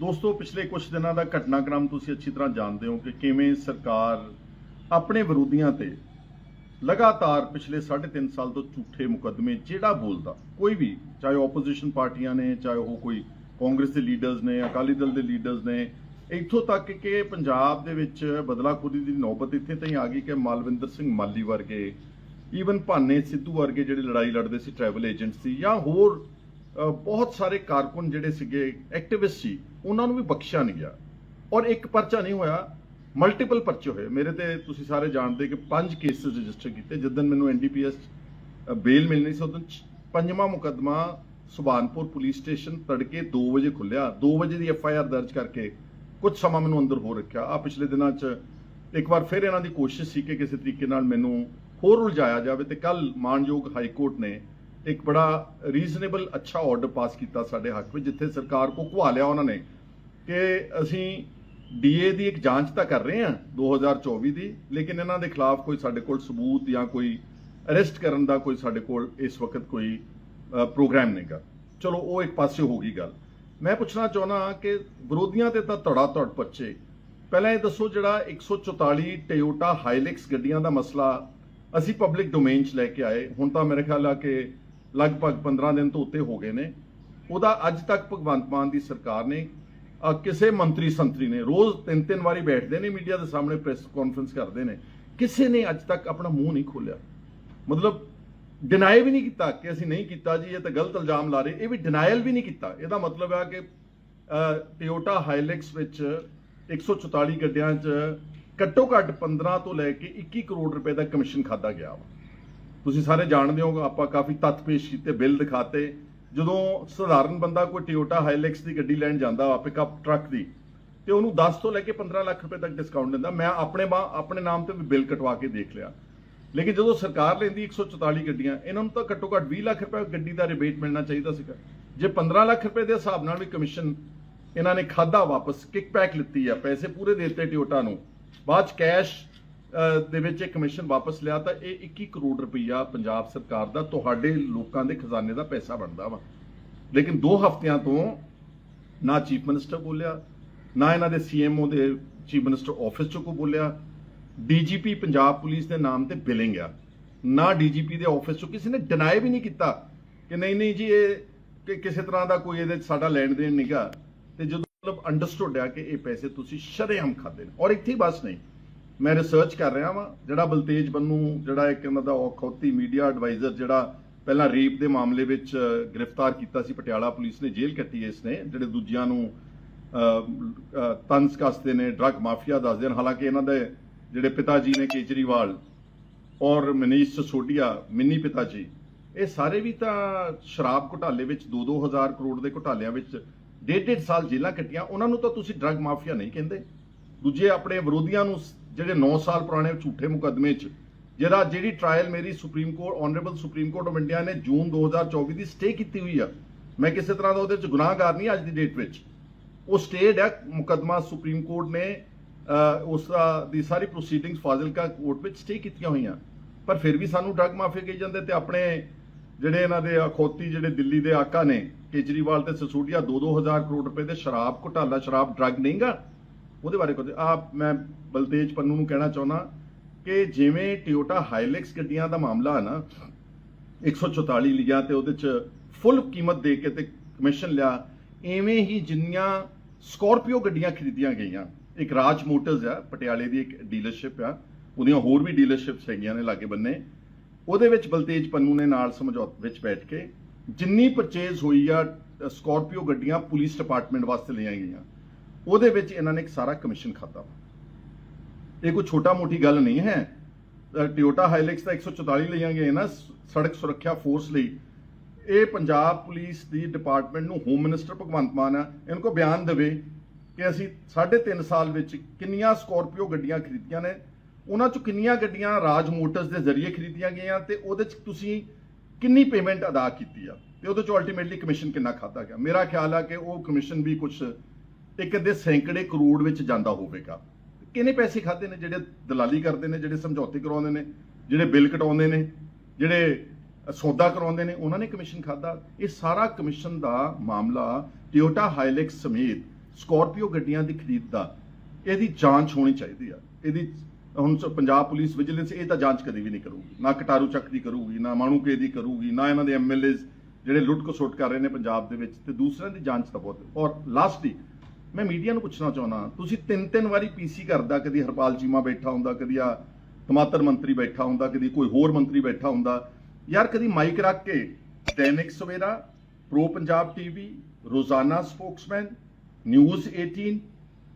ਦੋਸਤੋ, ਪਿਛਲੇ ਕੁਝ ਦਿਨਾਂ ਦਾ ਘਟਨਾਕ੍ਰਮ ਤੁਸੀਂ ਅੱਛੀ ਤਰ੍ਹਾਂ ਜਾਣਦੇ ਹੋ ਕਿ ਕਿਵੇਂ ਸਰਕਾਰ ਆਪਣੇ ਵਿਰੋਧੀਆਂ ਤੇ ਲਗਾਤਾਰ ਪਿਛਲੇ 3.5 ਸਾਲ ਤੋਂ ਝੂਠੇ ਮੁਕੱਦਮੇ, ਜਿਹੜਾ ਬੋਲਦਾ, ਕੋਈ ਵੀ, ਚਾਹੇ ਆਪੋਜੀਸ਼ਨ ਪਾਰਟੀਆਂ ਨੇ, ਚਾਹੇ ਉਹ ਕੋਈ ਕਾਂਗਰਸ ਦੇ ਲੀਡਰਸ ਨੇ, ਅਕਾਲੀ ਦਲ ਦੇ ਲੀਡਰਸ ਨੇ, ਇੱਥੋਂ ਤੱਕ ਕਿ ਪੰਜਾਬ ਦੇ ਵਿੱਚ ਬਦਲਾਖੋਰੀ ਦੀ ਨੌਬਤ ਇੱਥੇ ਤਾਈਂ ਆ ਗਈ ਕਿ ਮਾਲਵਿੰਦਰ ਸਿੰਘ ਮਾਲੀ ਵਰਗੇ ਈਵਨ ਭਾਨੇ ਸਿੱਧੂ ਵਰਗੇ ਜਿਹੜੇ ਲੜਾਈ ਲੜਦੇ ਸੀ ਟਰੈਵਲ ਏਜੰਟ ਸੀ ਜਾਂ ਹੋਰ ਬਹੁਤ ਸਾਰੇ ਕਾਰਕੁਨ ਜਿਹੜੇ ਸੀਗੇ ਐਕਟਿਵਿਸਟ ਸੀ, ਉਹਨਾਂ ਨੂੰ ਵੀ ਬਖਸ਼ਿਆ ਨਹੀਂ ਗਿਆ। ਔਰ ਇੱਕ ਪਰਚਾ ਨਹੀਂ ਹੋਇਆ ਮਲਟੀਪਲ ਪਰਚੇ ਹੋਏ। ਮੇਰੇ ਤੇ ਤੁਸੀਂ ਸਾਰੇ ਜਾਣਦੇ ਕਿ ਪੰਜ ਕੇਸਿਸ ਰਜਿਸਟਰ ਕੀਤੇ। ਜਦੋਂ ਮੈਨੂੰ ਐਨਡੀਪੀਐਸ ਬੇਲ ਮਿਲਣੀ ਸੀ ਉਦੋਂ ਪੰਜਵਾਂ ਮੁਕੱਦਮਾ ਸੁਬਾਨਪੁਰ ਪੁਲਿਸ ਸਟੇਸ਼ਨ ਤੜਕੇ 2 ਵਜੇ ਖੁੱਲਿਆ 2 ਵਜੇ ਦੀ ਐਫ ਆਈ ਆਰ ਦਰਜ ਕਰਕੇ ਕੁਝ ਸਮਾਂ ਮੈਨੂੰ ਅੰਦਰ ਹੋ ਰੱਖਿਆ। ਆ ਪਿਛਲੇ ਦਿਨਾਂ 'ਚ ਇੱਕ ਵਾਰ ਫਿਰ ਇਹਨਾਂ ਦੀ ਕੋਸ਼ਿਸ਼ ਸੀ ਕਿ ਕਿਸੇ ਤਰੀਕੇ ਨਾਲ ਮੈਨੂੰ ਹੋਰ ਉਲਝਾਇਆ ਜਾਵੇ ਤੇ ਕੱਲ ਮਾਨਯੋਗ ਹਾਈ ਕੋਰਟ ਨੇ ਇੱਕ ਬੜਾ ਰੀਜ਼ਨੇਬਲ ਅੱਛਾ ਆਰਡਰ ਪਾਸ ਕੀਤਾ ਸਾਡੇ ਹੱਕ ਵਿੱਚ ਜਿੱਥੇ ਸਰਕਾਰ ਕੋ ਘੁਆ ਲਿਆ ਉਹਨਾਂ ਨੇ ਕਿ ਅਸੀਂ ਡੀਏ ਦੀ ਇੱਕ ਜਾਂਚ ਤਾਂ ਕਰ ਰਹੇ ਹਾਂ 2024 ਦੀ ਲੇਕਿਨ ਇਹਨਾਂ ਦੇ ਖਿਲਾਫ ਕੋਈ ਸਾਡੇ ਕੋਲ ਸਬੂਤ ਜਾਂ ਕੋਈ ਅਰੈਸਟ ਕਰਨ ਦਾ ਕੋਈ ਸਾਡੇ ਕੋਲ ਇਸ ਵਕਤ ਕੋਈ ਅ, ਪ੍ਰੋਗਰਾਮ ਨਹੀਂਗਾ ਚਲੋ ਉਹ ਇੱਕ ਪਾਸੇ ਹੋ ਗਈ ਗੱਲ। ਮੈਂ ਪੁੱਛਣਾ ਚਾਹੁੰਦਾ ਕਿ ਵਿਰੋਧੀਆਂ ਤੇ ਤਾਂ ਧੜਾ ਧੜ ਪੱਚੇ ਪਹਿਲਾਂ ਇਹ ਦੱਸੋ ਜਿਹੜਾ 144 ਟੋਯੋਟਾ ਹਾਈਲੈਕਸ ਗੱਡੀਆਂ ਦਾ ਮਸਲਾ ਅਸੀਂ ਪਬਲਿਕ ਡੋਮੇਨ 'ਚ ਲੈ ਕੇ ਆਏ। ਹੁਣ ਤਾਂ ਮੇਰੇ ਖਿਆਲ ਆ ਕਿ ਲਗਭਗ 15 ਦਿਨ ਤੋਂ ਉੱਤੇ ਹੋ ਗਏ ਨੇ। ਉਹਦਾ ਅੱਜ ਤੱਕ ਭਗਵੰਤ ਮਾਨ ਦੀ ਸਰਕਾਰ ਨੇ ਕਿਸੇ ਮੰਤਰੀ ਸੰਤਰੀ ਨੇ, ਰੋਜ਼ ਤਿੰਨ ਤਿੰਨ ਵਾਰੀ ਬੈਠਦੇ ਨੇ ਮੀਡੀਆ ਦੇ ਸਾਹਮਣੇ, ਪ੍ਰੈਸ ਕਾਨਫਰੰਸ ਕਰਦੇ ਨੇ। ਕਿਸੇ ਨੇ ਅੱਜ ਤੱਕ ਆਪਣਾ ਮੂੰਹ ਨਹੀਂ ਖੋਲਿਆ ਮਤਲਬ ਡਿਨਾਈ ਵੀ ਨਹੀਂ ਕੀਤਾ ਕਿ ਅਸੀਂ ਨਹੀਂ ਕੀਤਾ ਜੀ, ਇਹ ਤਾਂ ਗਲਤ ਇਲਜ਼ਾਮ ਲਾ ਰਹੇ। ਇਹ ਵੀ ਡਿਨਾਈਲ ਵੀ ਨਹੀਂ ਕੀਤਾ। ਇਹਦਾ ਮਤਲਬ ਹੈ ਕਿ ਟਿਓਟਾ ਹਾਈਲੈਕਸ ਵਿੱਚ 144 ਗੱਡੀਆਂ 'ਚ ਘੱਟੋ ਘੱਟ 15 ਤੋਂ ਲੈ ਕੇ 21 ਕਰੋੜ ਰੁਪਏ ਦਾ ਕਮਿਸ਼ਨ ਖਾਦਾ ਗਿਆ ਵਾ। ਤੁਸੀਂ ਸਾਰੇ ਜਾਣਦੇ ਹੋ ਆਪਾਂ ਕਾਫੀ ਤੱਥ ਪੇਸ਼ ਕੀਤੇ, ਬਿੱਲ ਦਿਖਾਤੇ। ਜਦੋਂ ਸਧਾਰਨ ਬੰਦਾ ਕੋਈ ਟਿਓਟਾ ਹਾਈਲੈਕਸ ਦੀ ਗੱਡੀ ਲੈਣ ਜਾਂਦਾ ਵਾ ਪਿਕਅਪ ਟਰੱਕ ਦੀ, ਤੇ ਉਹਨੂੰ 10 ਤੋਂ ਲੈ ਕੇ 15 ਲੱਖ ਰੁਪਏ ਤੱਕ ਡਿਸਕਾਊਂਟ ਦਿੰਦਾ। ਮੈਂ ਆਪਣੇ ਬਾ, ਆਪਣੇ ਨਾਮ ਤੇ ਵੀ ਬਿੱਲ ਕਟਵਾ ਕੇ ਦੇਖ ਲਿਆ। ਲੇਕਿਨ ਜਦੋਂ ਸਰਕਾਰ ਲੈਂਦੀ 144 ਗੱਡੀਆਂ, ਇਹਨਾਂ ਨੂੰ ਤਾਂ ਘੱਟੋ ਘੱਟ 20 ਲੱਖ ਰੁਪਏ ਗੱਡੀ ਦਾ ਰਿਬੇਟ ਮਿਲਣਾ ਚਾਹੀਦਾ ਸੀਗਾ। ਜੇ 15 ਲੱਖ ਰੁਪਏ ਦੇ ਹਿਸਾਬ ਨਾਲ ਵੀ ਕਮਿਸ਼ਨ ਇਹਨਾਂ ਨੇ ਖਾਦਾ ਵਾਪਸ ਕਿਕਬੈਕ ਲਿੱਤੀ ਆ, ਪੈਸੇ ਪੂਰੇ ਦੇਤੇ ਟਿਓਟਾ ਨੂੰ, ਬਾਅਦ ਚ ਕੈਸ਼ ਦੇ ਵਿੱਚ ਇਹ ਕਮਿਸ਼ਨ ਵਾਪਸ ਲਿਆ ਤਾਂ ਇਹ 21 ਕਰੋੜ ਰੁਪਈਆ ਪੰਜਾਬ ਸਰਕਾਰ ਦਾ ਤੁਹਾਡੇ ਲੋਕਾਂ ਦੇ ਖਜ਼ਾਨੇ ਦਾ ਪੈਸਾ ਬਣਦਾ ਵਾ। ਲੇਕਿਨ 2 ਹਫ਼ਤਿਆਂ ਤੋਂ ਨਾ ਚੀਫ ਮਿਨਿਸਟਰ ਬੋਲਿਆ, ਨਾ ਇਹਨਾਂ ਦੇ ਸੀਐਮਓ ਦੇ ਚੀਫ ਮਿਨਿਸਟਰ ਆਫਿਸ ਚੋਂ ਕੋ ਬੋਲਿਆ। ਡੀਜੀਪੀ ਪੰਜਾਬ ਪੁਲਿਸ ਦੇ ਨਾਮ ਤੇ ਬਿਲਿੰਗ ਆ। ਨਾ ਡੀਜੀਪੀ ਦੇ ਆਫਿਸ ਚੋਂ ਕਿਸੇ ਨੇ ਡਿਨਾਈ ਵੀ ਨਹੀਂ ਕੀਤਾ ਕਿ ਨਹੀਂ ਨਹੀਂ ਜੀ, ਇਹ ਕਿਸੇ ਤਰ੍ਹਾਂ ਦਾ ਕੋਈ ਇਹਦੇ ਸਾਡਾ ਲੈਣ ਦੇਣ ਨਹੀਂਗਾ ਤੇ ਜਦੋਂ ਮਤਲਬ ਅੰਡਰਸਟੂਡ ਆ ਕਿ ਇਹ ਪੈਸੇ ਤੁਸੀਂ ਸ਼ਰੇਆਮ ਖਾਦੇ ਨੇ। ਔਰ ਇੱਥੇ ਹੀ ਬਸ ਨਹੀਂ। ਮੈਂ ਰਿਸਰਚ ਕਰ ਰਿਹਾ ਵਾਂ, ਜਿਹੜਾ ਬਲਤੇਜ ਬੰਨੂ, ਜਿਹੜਾ ਇੱਕ ਇਹਨਾਂ ਦਾ ਔਖੌਤੀ ਮੀਡੀਆ ਐਡਵਾਈਜ਼ਰ ਜਿਹੜਾ ਪਹਿਲਾਂ ਰੇਪ ਦੇ ਮਾਮਲੇ ਵਿੱਚ ਗ੍ਰਿਫਤਾਰ ਕੀਤਾ ਸੀ, ਪਟਿਆਲਾ ਪੁਲਿਸ ਨੇ, ਜੇਲ੍ਹ ਕੱਟੀ ਇਸ ਨੇ ਜਿਹੜੇ ਦੂਜਿਆਂ ਨੂੰ ਤੰਸ ਕੱਸਦੇ ਨੇ ਡਰੱਗ ਮਾਫੀਆ ਦੱਸਦੇ ਨੇ, ਹਾਲਾਂਕਿ ਇਹਨਾਂ ਦੇ ਜਿਹੜੇ ਪਿਤਾ ਜੀ ਨੇ ਕੇਜਰੀਵਾਲ ਔਰ ਮਨੀਸ਼ ਸਸੋਡੀਆ ਮਿੰਨੀ ਪਿਤਾ ਜੀ ਇਹ ਸਾਰੇ ਵੀ ਤਾਂ ਸ਼ਰਾਬ ਘੁਟਾਲੇ ਵਿੱਚ 2-2000 ਕਰੋੜ ਦੇ ਘੁਟਾਲਿਆਂ ਵਿੱਚ ਡੇਢ ਡੇਢ ਸਾਲ ਜੇਲ੍ਹਾਂ ਕੱਟੀਆਂ, ਉਹਨਾਂ ਨੂੰ ਤਾਂ ਤੁਸੀਂ ਡਰੱਗ ਮਾਫੀਆ ਨਹੀਂ ਕਹਿੰਦੇ। ਦੂਜੇ ਆਪਣੇ ਵਿਰੋਧੀਆਂ ਨੂੰ ਜਿਹੜੇ 9 ਸਾਲ ਪੁਰਾਣੇ ਝੂਠੇ ਮੁਕੱਦਮੇ 'ਚ, ਜਿਹੜਾ ਜਿਹੜੀ ਟ੍ਰਾਇਲ ਮੇਰੀ supreme court honourable supreme court of India ਨੇ ਜੂਨ 2024 ਦੀ ਸਟੇ ਕੀਤੀ ਹੋਈ ਆ। ਮੈਂ ਕਿਸੇ ਤਰ੍ਹਾਂ ਦਾ ਉਹਦੇ 'ਚ ਗੁਨਾਹਗਾਰ ਨਹੀਂ ਅੱਜ ਦੀ ਡੇਟ ਵਿੱਚ। ਉਹ ਸਟੇਡ ਹੈ ਮੁਕੱਦਮਾ ਸੁਪਰੀਮ ਕੋਰਟ ਨੇ ਉਸ ਦੀ ਸਾਰੀ ਪ੍ਰੋਸੀਡਿੰਗਸ ਫਾਜ਼ਿਲਕਾ ਕੋਰਟ ਵਿੱਚ ਸਟੇ ਕੀਤੀਆਂ ਹੋਈਆਂ। ਪਰ ਫਿਰ ਵੀ ਸਾਨੂੰ ਡਰੱਗ ਮਾਫੀਆ ਕਹੀ ਜਾਂਦੇ ਤੇ ਆਪਣੇ ਜਿਹੜੇ ਇਹਨਾਂ ਦੇ ਅਖੌਤੀ, ਜਿਹੜੇ ਦਿੱਲੀ ਦੇ ਆਕਾ ਨੇ, ਕੇਜਰੀਵਾਲ ਤੇ ਸਸੂਡੀਆ 2-2000 ਕਰੋੜ ਰੁਪਏ ਦੇ ਸ਼ਰਾਬ ਘੁਟਾਲਾ, ਸ਼ਰਾਬ ਡਰੱਗ ਨਹੀਂਗਾ? ਉਹਦੇ ਬਾਰੇ ਕੁਝ ਆ ਮੈਂ ਬਲਤੇਜ ਪੰਨੂ ਨੂੰ ਕਹਿਣਾ ਚਾਹੁੰਦਾ ਕਿ ਜਿਵੇਂ ਟਿਓਟਾ ਹਾਈਲੈਕਸ ਗੱਡੀਆਂ ਦਾ ਮਾਮਲਾ ਹੈ ਨਾ 144 ਲਿਆ ਤੇ ਉਹਦੇ ਚ ਫੁੱਲ ਕੀਮਤ ਦੇ ਕੇ ਤੇ ਕਮਿਸ਼ਨ ਲਿਆ, ਐਵੇਂ ਹੀ ਜਿੰਨੀਆਂ ਸਕੋਰਪੀਓ ਗੱਡੀਆਂ ਖਰੀਦੀਆਂ ਗਈਆਂ, ਇੱਕ ਰਾਜ ਮੋਟਰਸ ਆ, ਪਟਿਆਲੇ ਦੀ ਇੱਕ ਡੀਲਰਸ਼ਿਪ ਆ, ਉਹਦੀਆਂ ਹੋਰ ਵੀ ਡੀਲਰਸ਼ਿਪਸ ਹੈਗੀਆਂ ਨੇ ਲਾਗੇ ਬੰਨੇ, ਉਹਦੇ ਵਿੱਚ ਬਲਤੇਜ ਪੰਨੂ ਨੇ ਨਾਲ ਸਮਝੌਤੇ ਵਿੱਚ ਬੈਠ ਕੇ ਜਿੰਨੀ ਪਰਚੇਜ਼ ਹੋਈ ਆ ਸਕੋਰਪੀਓ ਗੱਡੀਆਂ ਪੁਲਿਸ ਡਿਪਾਰਟਮੈਂਟ ਵਾਸਤੇ ਲਈਆਂ ਗਈਆਂ। ਉਹਦੇ ਵਿੱਚ ਇਹਨਾਂ ਨੇ ਇੱਕ ਸਾਰਾ ਕਮਿਸ਼ਨ ਖਾਤਾ ਇਹ ਕੋਈ ਛੋਟਾ ਮੋਟੀ ਗੱਲ ਨਹੀਂ ਹੈ। ਟੋਯੋਟਾ ਹਾਈਲੈਕਸ ਦਾ 144 ਲਈਆਂ ਗਈਆਂ ਨਾ ਸੜਕ ਸੁਰੱਖਿਆ ਫੋਰਸ ਲਈ। ਇਹ ਪੰਜਾਬ ਪੁਲਿਸ ਦੀ ਡਿਪਾਰਟਮੈਂਟ ਨੂੰ ਹੋਮ ਮਿਨਿਸਟਰ ਭਗਵੰਤ ਮਾਨ ਆ, ਇਹਨਾਂ ਕੋ ਬਿਆਨ ਦੇਵੇ ਕਿ ਅਸੀਂ 3.5 ਸਾਲ ਵਿੱਚ ਕਿੰਨੀਆਂ ਸਕਾਰਪੀਓ ਗੱਡੀਆਂ ਖਰੀਦੀਆਂ ਨੇ, ਉਹਨਾਂ ਚੋਂ ਕਿੰਨੀਆਂ ਗੱਡੀਆਂ ਰਾਜ ਮੋਟਰਸ ਦੇ ਜ਼ਰੀਏ ਖਰੀਦੀਆਂ ਗਈਆਂ ਤੇ ਉਹਦੇ ਚ ਤੁਸੀਂ ਕਿੰਨੀ ਪੇਮੈਂਟ ਅਦਾ ਕੀਤੀ ਆ? ਤੇ ਉਹਦੇ ਚੋਂ ਅਲਟੀਮੇਟਲੀ ਕਮਿਸ਼ਨ ਕਿੰਨਾ ਖਾਦਾ ਗਿਆ? ਮੇਰਾ ਖਿਆਲ ਆ ਕਿ ਉਹ ਕਮਿਸ਼ਨ ਵੀ ਕੁਝ ਇੱਕ ਕਦੇ ਸੈਂਕੜੇ ਕਰੋੜ ਵਿੱਚ ਜਾਂਦਾ ਹੋਵੇਗਾ। ਕਿੰਨੇ ਪੈਸੇ ਖਾਦੇ ਨੇ ਜਿਹੜੇ ਦਲਾਲੀ ਕਰਦੇ ਨੇ, ਜਿਹੜੇ ਸਮਝੌਤੇ ਕਰਾਉਂਦੇ ਨੇ, ਜਿਹੜੇ ਬਿੱਲ ਕਟਾਉਂਦੇ ਨੇ, ਜਿਹੜੇ ਸੌਦਾ ਕਰਾਉਂਦੇ ਨੇ, ਉਹਨਾਂ ਨੇ ਕਮਿਸ਼ਨ ਖਾਦਾ ਇਹ ਸਾਰਾ ਕਮਿਸ਼ਨ ਦਾ ਮਾਮਲਾ ਟਿਓਟਾ ਹਾਈਲੈਕਸ ਸਮੇਤ ਸਕਾਰਪੀਓ ਗੱਡੀਆਂ ਦੀ ਖਰੀਦ ਦਾ, ਇਹਦੀ ਜਾਂਚ ਹੋਣੀ ਚਾਹੀਦੀ ਆ। ਇਹਦੀ ਹੁਣ ਪੰਜਾਬ ਪੁਲਿਸ ਵਿਜੀਲੈਂਸ ਇਹ ਤਾਂ ਜਾਂਚ ਕਦੀ ਵੀ ਨਹੀਂ ਕਰੂਗੀ। ਨਾ ਕਟਾਰੂ ਚੱਕ ਦੀ ਕਰੂਗੀ, ਨਾ ਮਾਣੂਕੇ ਦੀ ਕਰੂਗੀ, ਨਾ ਇਹਨਾਂ ਦੇ ਐਮਐਲਏਜ਼ ਜਿਹੜੇ ਲੁੱਟ ਖਸੁੱਟ ਕਰ ਰਹੇ ਨੇ ਪੰਜਾਬ ਦੇ ਵਿੱਚ ਤੇ ਦੂਸਰਿਆਂ ਦੀ ਜਾਂਚ ਤਾਂ ਬਹੁਤ ਔਰ ਲਾਸਟਲੀ ਮੈਂ ਮੀਡੀਆ ਨੂੰ ਪੁੱਛਣਾ ਚਾਹੁੰਦਾ ਤੁਸੀਂ ਤਿੰਨ ਤਿੰਨ ਵਾਰੀ ਪੀਸੀ ਕਰਦਾ, ਕਦੀ ਹਰਪਾਲ ਚੀਮਾ ਬੈਠਾ ਹੁੰਦਾ, ਕਦੀ ਆ ਟਮਾਟਰ ਮੰਤਰੀ ਬੈਠਾ ਹੁੰਦਾ, ਕਦੀ ਕੋਈ ਹੋਰ ਮੰਤਰੀ ਬੈਠਾ ਹੁੰਦਾ। ਯਾਰ, ਕਦੀ ਮਾਈਕ ਰੱਖ ਕੇ Dainik Savera, pro Punjab TV, Rozana Spokesman, news 18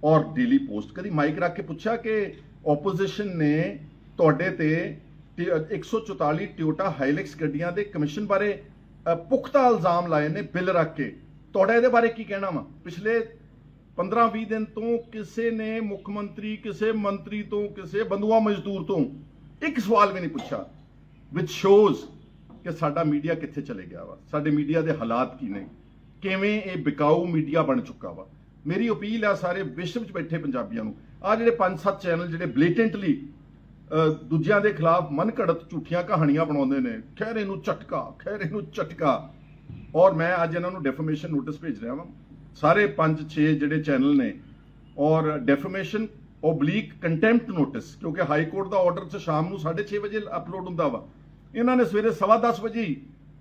ਔਰ ਡੇਲੀ ਪੋਸਟ। ਕਦੀ ਮਾਈਕ ਰੱਖ ਕੇ ਪੁੱਛਿਆ ਕਿ ਆਪੋਜੀਸ਼ਨ ਨੇ ਤੁਹਾਡੇ ਤੇ ਟੀ- 144 ਟਿਓਟਾ ਹਾਈਲੈਕਸ ਗੱਡੀਆਂ ਦੇ ਕਮਿਸ਼ਨ ਬਾਰੇ ਪੁਖਤਾ ਇਲਜ਼ਾਮ ਲਾਏ ਨੇ ਬਿੱਲ ਰੱਖ ਕੇ। ਤੁਹਾਡਾ ਇਹਦੇ ਬਾਰੇ ਕੀ ਕਹਿਣਾ ਵਾ? ਪਿਛਲੇ 15-20 ਦਿਨ ਤੋਂ ਕਿਸੇ ਨੇ ਮੁੱਖ ਮੰਤਰੀ, ਕਿਸੇ ਮੰਤਰੀ ਤੋਂ, ਕਿਸੇ ਬੰਦੂਆ ਮਜ਼ਦੂਰ ਤੋਂ ਇੱਕ ਸਵਾਲ ਵੀ ਨਹੀਂ ਪੁੱਛਿਆ ਵਿਚ ਸ਼ੋਜ਼ ਕਿ ਸਾਡਾ ਮੀਡੀਆ ਕਿੱਥੇ ਚਲੇ ਗਿਆ ਵਾ। ਸਾਡੇ ਮੀਡੀਆ ਦੇ ਹਾਲਾਤ ਕੀ ਨੇ? ਕਿਵੇਂ ਇਹ ਬਿਕਾਊ ਮੀਡੀਆ ਬਣ ਚੁੱਕਾ ਵਾ? ਮੇਰੀ ਅਪੀਲ ਆ ਸਾਰੇ ਵਿਸ਼ਵ ਵਿੱਚ ਬੈਠੇ ਪੰਜਾਬੀਆਂ ਨੂੰ ਆ ਜਿਹੜੇ ਪੰਜ ਸੱਤ ਚੈਨਲ ਜਿਹੜੇ ਬਲੇਟੈਂਟਲੀ ਦੂਜਿਆਂ ਦੇ ਖਿਲਾਫ ਮਨ ਘੜਤ ਝੂਠੀਆਂ ਕਹਾਣੀਆਂ ਬਣਾਉਂਦੇ ਨੇ ਖੈਰੇ ਨੂੰ ਝਟਕਾ ਖੈਰੇ ਨੂੰ ਝਟਕਾ। ਔਰ ਮੈਂ ਅੱਜ ਇਹਨਾਂ ਨੂੰ ਡੈਫਰਮੇਸ਼ਨ ਨੋਟਿਸ ਭੇਜ ਰਿਹਾ ਵਾਂ। ਸਾਰੇ 5-6 ਜਿਹੜੇ ਚੈਨਲ ਨੇ, ਔਰ ਡੈਫਰਮੇਸ਼ਨ ਓਬਲੀਕ ਕੰਟੈਂਪਟ ਨੋਟਿਸ ਕਿਉਂਕਿ ਹਾਈ ਕੋਰਟ ਦਾ ਆਰਡਰ ਚ ਸ਼ਾਮ ਨੂੰ 6:30 ਵਜੇ ਅਪਲੋਡ ਹੁੰਦਾ ਵਾ। ਇਹਨਾਂ ਨੇ ਸਵੇਰੇ 10:30 ਵਜੇ ਹੀ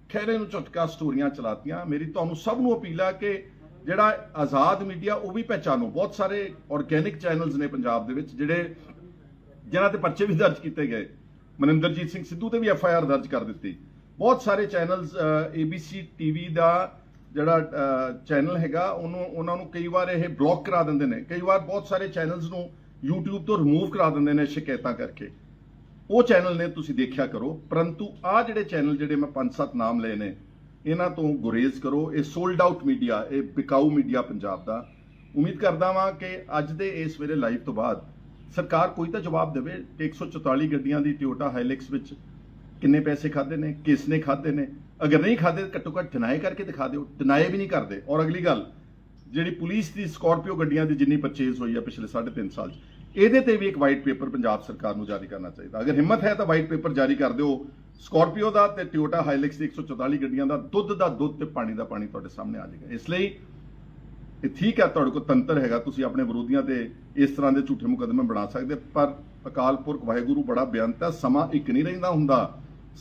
ਖੈਰੇ ਨੂੰ ਝਟਕਾ ਸਟੋਰੀਆਂ ਚਲਾਤੀਆਂ। ਮੇਰੀ ਤੁਹਾਨੂੰ ਸਭ ਨੂੰ ਅਪੀਲ ਆ ਕਿ ਜਿਹੜਾ ਆਜ਼ਾਦ ਮੀਡੀਆ, ਉਹ ਵੀ ਪਹਿਚਾਨੋ। ਬਹੁਤ ਸਾਰੇ ਆਰਗੈਨਿਕ ਚੈਨਲਸ ਨੇ ਪੰਜਾਬ ਦੇ ਵਿੱਚ, ਜਿਹੜੇ ਜਿਨ੍ਹਾਂ ਤੇ ਪਰਚੇ ਵੀ ਦਰਜ ਕੀਤੇ ਗਏ। ਮਨਿੰਦਰਜੀਤ ਸਿੰਘ ਸਿੱਧੂ ਤੇ ਵੀ ਐਫ ਆਈ ਆਰ ਦਰਜ ਕਰ ਦਿੱਤੀ। ਬਹੁਤ ਸਾਰੇ ਚੈਨਲਸ ABC ਟੀਵੀ ਦਾ ਜਿਹੜਾ ਚੈਨਲ ਹੈਗਾ, ਉਹਨੂੰ, ਉਹਨਾਂ ਨੂੰ ਕਈ ਵਾਰ ਇਹ ਬਲੌਕ ਕਰਾ ਦਿੰਦੇ ਨੇ। ਕਈ ਵਾਰ ਬਹੁਤ ਸਾਰੇ ਚੈਨਲਸ ਨੂੰ YouTube ਤੋਂ ਰਿਮੂਵ ਕਰਾ ਦਿੰਦੇ ਨੇ ਸ਼ਿਕਾਇਤਾਂ ਕਰਕੇ। ਉਹ ਚੈਨਲ ਨੇ ਤੁਸੀਂ ਦੇਖਿਆ ਕਰੋ। ਪਰੰਤੂ ਆ ਜਿਹੜੇ ਚੈਨਲ ਜਿਹੜੇ ਮੈਂ ਪੰਜ ਸੱਤ ਨਾਮ ਲਏ ਨੇ, ਇਹਨਾਂ ਤੋਂ ਗੁਰੇਜ਼ ਕਰੋ। ਇਹ ਸੋਲਡ ਆਊਟ ਮੀਡੀਆ ਇਹ ਬਿਕਾਊ ਮੀਡੀਆ ਪੰਜਾਬ ਦਾ। ਉਮੀਦ ਕਰਦਾ ਵਾਂ ਕਿ ਅੱਜ ਦੇ ਇਸ ਵੇਲੇ ਲਾਈਵ ਤੋਂ ਬਾਅਦ ਸਰਕਾਰ ਕੋਈ ਤਾਂ ਜਵਾਬ ਦੇਵੇ। ਕਿ 144 ਗੱਡੀਆਂ ਦੀ ਟਿਓਟਾ ਹਾਈਲੈਕਸ ਵਿੱਚ ਕਿੰਨੇ ਪੈਸੇ ਖਾਦੇ ਨੇ ਕਿਸ ਨੇ ਖਾਦੇ ਨੇ। ਅਗਰ ਨਹੀਂ ਖਾਦੇ ਘੱਟੋ ਘੱਟ ਡਿਨਾਈ ਕਰਕੇ ਦਿਖਾ ਦਿਓ। ਡਿਨਾਈ ਵੀ ਨਹੀਂ ਕਰਦੇ। ਔਰ ਅਗਲੀ ਗੱਲ, ਜਿਹੜੀ ਪੁਲਿਸ ਦੀ ਸਕਾਰਪੀਓ ਗੱਡੀਆਂ ਦੀ ਜਿੰਨੀ ਪਰਚੇਸ ਹੋਈ ਆ ਪਿਛਲੇ 3.5 ਸਾਲ 'ਚ, ਇਹਦੇ ਤੇ ਵੀ ਇੱਕ ਵਾਈਟ ਪੇਪਰ ਪੰਜਾਬ ਸਰਕਾਰ ਨੂੰ ਜਾਰੀ ਕਰਨਾ ਚਾਹੀਦਾ। ਅਗਰ ਹਿੰਮਤ ਹੈ ਤਾਂ ਵਾਈਟ ਪੇਪਰ ਜਾਰੀ ਕਰ ਦਿਓ। ਸਕਾਰਪੀਓ ਦਾ ਤੇ ਟਿਓਟਾ ਹਾਈਲੈਕਸ ਦੀ 144 ਗੱਡੀਆਂ ਦਾ ਦੁੱਧ ਦਾ ਦੁੱਧ ਤੇ ਪਾਣੀ ਦਾ ਪਾਣੀ ਤੁਹਾਡੇ ਸਾਹਮਣੇ ਆ ਜਾਏਗਾ। ਇਸ ਲਈ ਇਹ ਠੀਕ ਹੈ, ਤੁਹਾਡੇ ਕੋਲ ਤੰਤਰ ਹੈਗਾ। ਤੁਸੀਂ ਆਪਣੇ ਵਿਰੋਧੀਆਂ ਤੇ ਇਸ ਤਰ੍ਹਾਂ ਦੇ ਝੂਠੇ ਮੁਕੱਦਮੇ ਬਣਾ ਸਕਦੇ ਪਰ ਅਕਾਲ ਪੁਰਖ ਵਾਹਿਗੁਰੂ ਬੜਾ ਬੇਅੰਤ ਹੈ। ਸਮਾਂ ਇੱਕ ਨਹੀਂ ਰਹਿੰਦਾ ਹੁੰਦਾ।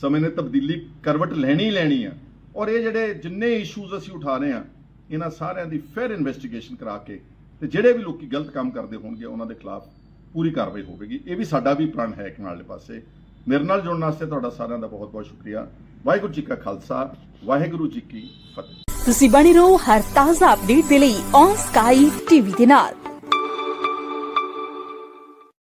ਸਮੇਂ ਨੇ ਤਬਦੀਲੀ ਕਰਵਟ ਲੈਣੀ ਲੈਣੀ ਆ। ਔਰ ਇਹ ਜਿਹੜੇ ਜਿੰਨੇ ਇਸ਼ੂਜ਼ ਅਸੀਂ ਉਠਾ ਰਹੇ ਆ, ਇਹਨਾਂ ਸਾਰਿਆਂ ਦੀ ਫੇਅਰ ਇਨਵੈਸਟੀਗੇਸ਼ਨ ਕਰਾ ਕੇ ਤੇ ਜਿਹੜੇ ਵੀ ਲੋਕੀ ਗਲਤ ਕੰਮ ਕਰਦੇ ਹੋਣਗੇ, ਉਹਨਾਂ ਦੇ ਖਿਲਾਫ ਪੂਰੀ ਕਾਰਵਾਈ ਹੋਵੇਗੀ। ਇਹ ਵੀ ਸਾਡਾ ਵੀ ਪ੍ਰਣ ਹੈ ਇੱਕ ਨਾਲੇ ਪਾਸੇ। ਮੇਰੇ ਨਾਲ ਜੁੜਨ ਵਾਸਤੇ ਤੁਹਾਡਾ ਸਾਰਿਆਂ ਦਾ ਬਹੁਤ ਬਹੁਤ ਸ਼ੁਕਰੀਆ। ਵਾਹਿਗੁਰੂ ਜੀ ਕਾ ਖਾਲਸਾ, ਵਾਹਿਗੁਰੂ ਜੀ ਕੀ ਫਤਿਹ। ਤੁਸੀਂ ਬਣੇ ਰਹੋ ਹਰ ਤਾਜ਼ਾ ਅਪਡੇਟ ਦੇ ਲਈ ਔਨ ਸਕਾਈ ਟੀਵੀ ਦੇ ਨਾਲ।